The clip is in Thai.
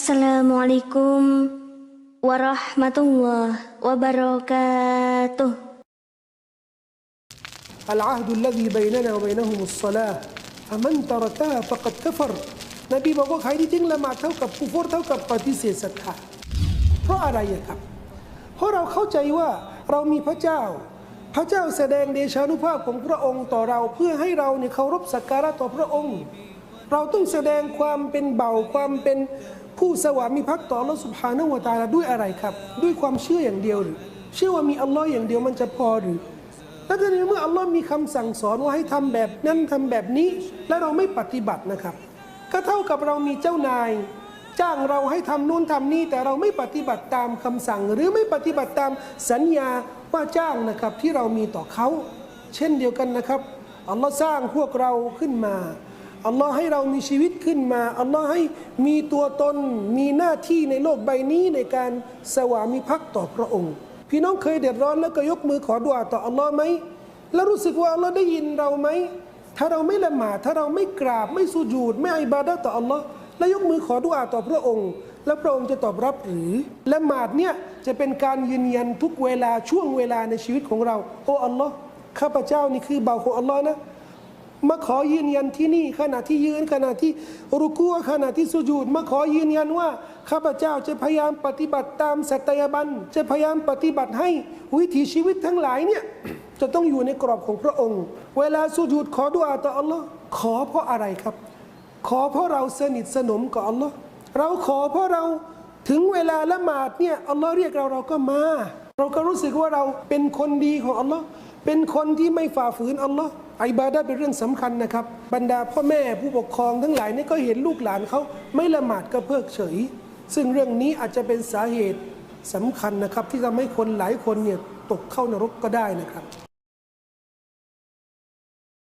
Assalamualaikum warahmatullahi wabarakatuh. العهد الذي بيننا وبينهم الصلاة فمن تركها فقد كفر นบีบอกว่าใครที่ทิ้งละหมาดเท่ากับกุฟรเท่ากับปฏิเสธศรัทธาเพราะอะไรอะครับ เพราะเราเข้าใจว่าเรามีพระเจ้า พระเจ้าแสดงเดชานุภาพของพระองค์ต่อเราเพื่อให้เราเนี่ยเคารพสักการะต่อพระองค์ เราต้องแสดงความเป็นเบาความเป็น ผู้สวามิภักดิ์ต่ออัลลอฮฺสุบฮานะฮูวตาลาด้วยอะไรครับ ด้วยความเชื่ออย่างเดียวหรือเชื่อว่ามีอัลลอฮ์อย่างเดียวมันจะพอหรือแล้วทีนี้เมื่ออัลลอฮ์มีคำสั่งสอนว่าให้ทำแบบนั้นทำแบบนี้ แล้วเราไม่ปฏิบัตินะครับ ก็เท่ากับเรามีเจ้านาย จ้างเราให้ทำนู่นทำนี่แต่เราไม่ปฏิบัติตามคำสั่ง หรือไม่ปฏิบัติตามสัญญาว่าจ้างนะครับที่เรามีต่อเขา เช่นเดียวกันนะครับอัลลอฮ์สร้างพวกเราขึ้นมา อัลลอฮ์ให้เรามีชีวิตขึ้นมาอัลลอฮ์ให้มีตัวตนมีหน้าที่ในโลกใบนี้ในการสวามิภักดิ์ต่อพระองค์ พี่น้องเคยเดือดร้อนแล้วก็ยกมือขอดุอาต่ออัลลอฮ์ไหมแล้วรู้สึกว่าอัลลอฮ์ได้ยินเราไหมถ้าเราไม่ละหมาดถ้าเราไม่กราบไม่สุญูด ไม่อิบาดะต่ออัลลอฮ์แล้วยกมือขอดุอาต่อพระองค์ แล้วพระองค์จะตอบรับหรือละหมาดเนี่ยจะเป็นการยืนยันทุกเวลาช่วงเวลาในชีวิตของเรา โอ้อัลลอฮ์ข้าพเจ้านี่คือเบาของอัลลอฮ์นะ มาขอยืนยันที่นี่ ขณะที่ยืนขณะที่รุกูอขณะที่สุญูดมาขอยืนยันว่าข้าพเจ้าจะพยายามปฏิบัติตามสัตยาบันจะพยายามปฏิบัติให้วิถีชีวิตทั้งหลายเนี่ยจะต้องอยู่ในกรอบของพระองค์ เวลาสุญูดขอดุอาต่ออัลลอฮ์ขอเพราะอะไรครับ ขอเพราะเราสนิทสนมกับอัลลอฮ์เราขอเพราะเราถึงเวลาละหมาดเนี่ยอัลลอฮ์เรียกเราเราก็มา เราก็รู้สึกว่าเราเป็นคนดีของอัลลอฮ์ เป็นคนที่ไม่ฝ่าฝืนอัลลอฮ์อิบาดะเป็นเรื่องสำคัญนะครับ บรรดาพ่อแม่ผู้ปกครองทั้งหลายนี่ก็เห็นลูกหลานเขาไม่ละหมาดก็เพิกเฉย ซึ่งเรื่องนี้อาจจะเป็นสาเหตุสำคัญนะครับ ที่ทำให้คนหลายคนเนี่ยตกเข้านรกก็ได้นะครับ